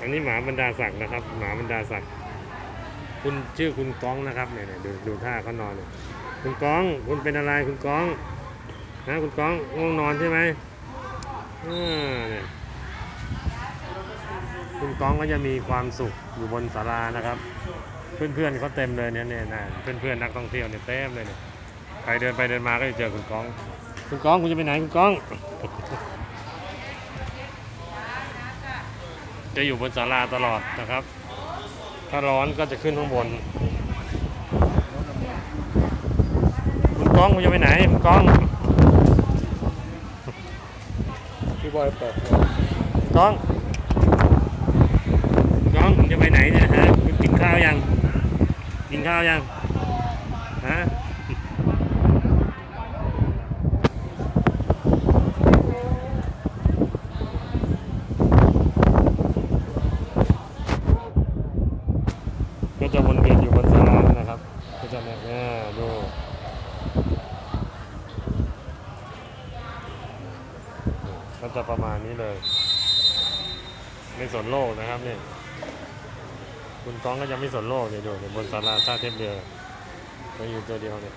อันนี้หมาบรรดาศักดิ์นะครับ หมาบรรดาศักดิ์คุณชื่อคุณก้องนะครับเนี่ยเนี่ยดูดูท่าเขานอนเนี่ยคุณก้อง คุณเป็นอะไรคุณก้องนะคุณก้องง่วงนอนใช่ไหมอ่าเนี่ยคุณก้องก็จะมีความสุขอยู่บนศาลานะครับ เพื่อนๆเขาเต็มเลยเนี่ยเนี่ยนะเพื่อนๆนักท่องเที่ยวเนี่ยเต็มเลยเนี่ยใครเดินไปเดินมาก็จะเจอคุณก้อง คุณก้องคุณจะไปไหนคุณก้อง จะอยู่บนศาลาตลอดนะครับ ถ้าร้อนก็จะขึ้นข้างบน คุณก้องคุณจะไปไหนคุณก้องพี่บอยเปิดก้องก้องคุณจะไปไหนเนี่ยฮะคุณกินข้าวยัง กินข้าวยังฮะ ก็จะวนเวียนอยู่บนศาลานะครับก็จะแบบนี้ดูก็จะประมาณนี้เลยไม่สนโลกนะครับเนี่ยคุณก้องก็ยังไม่สนโลกเนี่ยดูบนสาราชาเทียบเรือไปอยู่ตัวเดียวเนี่ย